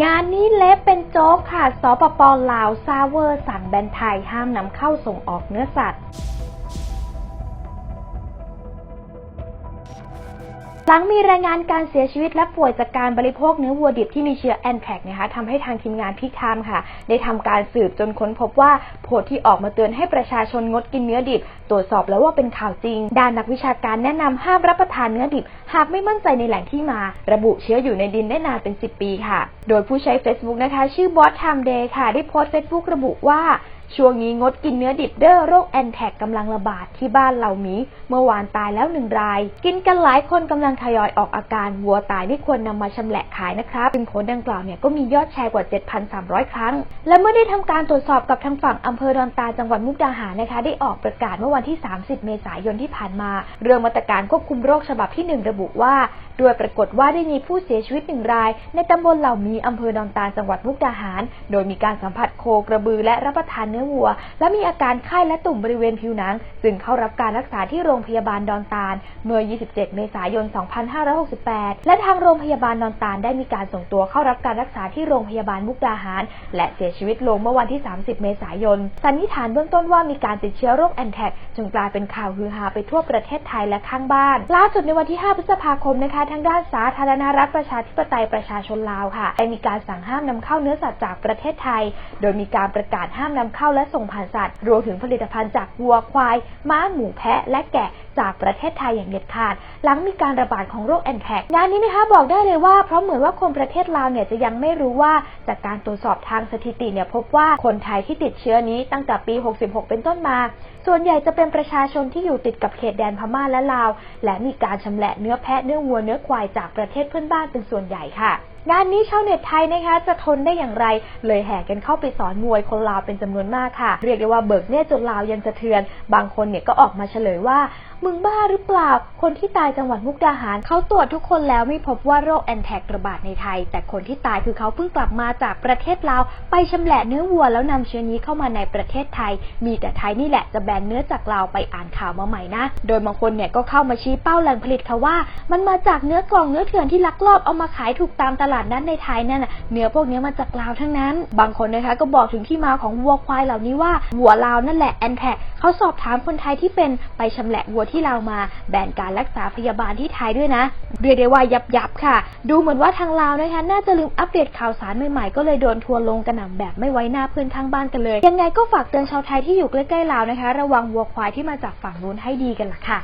งานนี้เละเป็นโจ๊กค่ะ สปปลาว ซาเวอร์ สั่งแบนไทยห้ามนำเข้าส่งออกเนื้อสัตว์ ลังมีรายงานการเสียชีวิตและป่วยจากการบริโภคเนื้อวัวดิบที่มีเชื้อแอนแทกนะคะทำให้ทางทีมงานพิกไทม์ค่ะ ได้ทำการสืบจนค้นพบว่าโพสต์ที่ออกมาเตือนให้ประชาชนงดกินเนื้อดิบ ตรวจสอบแล้วว่าเป็นข่าวจริง ด้านนักวิชาการแนะนำห้ามรับประทานเนื้อดิบ หากไม่มั่นใจในแหล่งที่มา ระบุเชื้ออยู่ในดินได้นานเป็น 10 ปีค่ะ โดยผู้ใช้ Facebook นะคะ ชื่อบอสไทม์เดย์ค่ะ ได้โพสต์ Facebook ระบุว่า ช่วงนี้งดกินเนื้อดิบเด้อโรคแอนแทกกำลังระบาดที่บ้านเหล่ามีเมื่อวานตายแล้วหนึ่งราย กินกันหลายคนกำลังทยอยออกอาการวัวตายไม่ควรนำมาชำแหละขายนะครับซึ่งโพดังกล่าวเนี่ยก็มียอดแชร์กว่า 7,300 ครั้ง และเมื่อได้ทำการตรวจสอบกับทางฝั่งอำเภอดอนตาจังหวัดมุกดาหารนะคะ ได้ออกประกาศเมื่อวันที่ 30 เมษายนที่ผ่านมา เรื่องมาตรการควบคุมโรคฉบับที่ 1 ระบุว่าด้วยปรากฏว่าได้มีผู้เสียชีวิตหนึ่งราย ในตำบลเหล่ามีอำเภอดอนตาจังหวัดมุกดาหาร โดยมีการสัมผัสโคกระบือและรับประทานเนื้อวัว และมีอาการไข้และตุ่มบริเวณผิวหนัง จึงเข้ารับการรักษาที่โรงพยาบาลดอนตาล เมื่อ 27 เมษายน 2568 และทางโรงพยาบาลดอนตาลได้มีการส่งตัวเข้ารับการรักษาที่โรงพยาบาลมุกดาหาร และเสียชีวิตลงเมื่อวันที่ 30 เมษายน สันนิษฐานเบื้องต้นว่ามีการติดเชื้อโรคแอนแทกจึงกลายเป็นข่าวฮือฮาไปทั่วประเทศไทยและข้างบ้าน ล่าสุดในวันที่ 5 พฤษภาคมนะคะ ทางด้านสาธารณรัฐประชาธิปไตยประชาชนลาวค่ะ ได้มีการสั่งห้ามนำเข้าเนื้อสัตว์จากประเทศไทย โดยมีการประกาศห้ามนำเข้าและส่งผ่านสัตว์ รวมถึงผลิตภัณฑ์จากวัวควาย ม้าหมูแพะและแกะจากประเทศไทยอย่างเด็ดขาด หลังมีการระบาดของโรคแอนแทกงานนี้นะคะบอกได้เลยว่าเพราะเหมือนว่าคนประเทศลาวเนี่ยจะยังไม่รู้ว่าจากการตรวจสอบทางสถิติเนี่ยพบว่าคนไทยที่ติดเชื้อนี้ตั้งแต่ปี 66 เป็นต้นมา ส่วนใหญ่จะเป็นประชาชนที่อยู่ติดกับเขตแดนพม่าและลาว และมีการชำแหละเนื้อแพะเนื้อวัวเนื้อควายจากประเทศเพื่อนบ้านเป็นส่วนใหญ่ค่ะ งานนี้ชาวเน็ตไทยนะคะ จะทนได้อย่างไร เลยแห่กันเข้าไปสอนมวยคนลาวเป็นจำนวนมากค่ะ เรียกได้ว่าเบิกเนตรจนลาวยันสะเทือน บางคนเนี่ยก็ออกมาเฉลยว่า มึงบ้าหรือเปล่า คนที่ตายจังหวัดมุกดาหารเขาตรวจทุกคนแล้วไม่พบว่าโรคแอนแทกระบาดในไทย แต่คนที่ตายคือเขาเพิ่งกลับมาจากประเทศลาวไปชำแหละเนื้อวัวแล้วนำเชื้อนี้เข้ามาในประเทศไทย มีแต่ไทยนี่แหละจะแบนเนื้อจากลาวไปอ่านข่าวมาใหม่นะ โดยบางคนเนี่ยก็เข้ามาชี้เป้าแหล่งผลิตค่ะว่า มันมาจากเนื้อกล่องเนื้อเถื่อนที่ลักลอบเอามาขายถูกตามตลาดนัดในไทยนั่นน่ะเนื้อพวกนี้มาจากลาวทั้งนั้น บางคนนะคะก็บอกถึงที่มาของวัวควายเหล่านี้ว่าวัวลาวนั่นแหละแอนแทกเขาสอบถามคนไทยที่เป็นไปชำแหละวัวที่ลาวมา แบนการรักษาพยาบาลที่ไทยด้วยนะ เรียกได้ว่ายับยับค่ะ ดูเหมือนว่าทางลาวนะคะน่าจะลืมอัปเดตข่าวสารใหม่ๆก็เลยโดนทัวร์ลงกระหน่ำแบบไม่ไว้หน้าเพื่อนข้างบ้านกันเลย ยังไงก็ฝากเตือนชาวไทยที่อยู่ใกล้ๆลาวนะคะ ระวังวัวควายที่มาจากฝั่งนู้นให้ดีกันล่ะค่ะ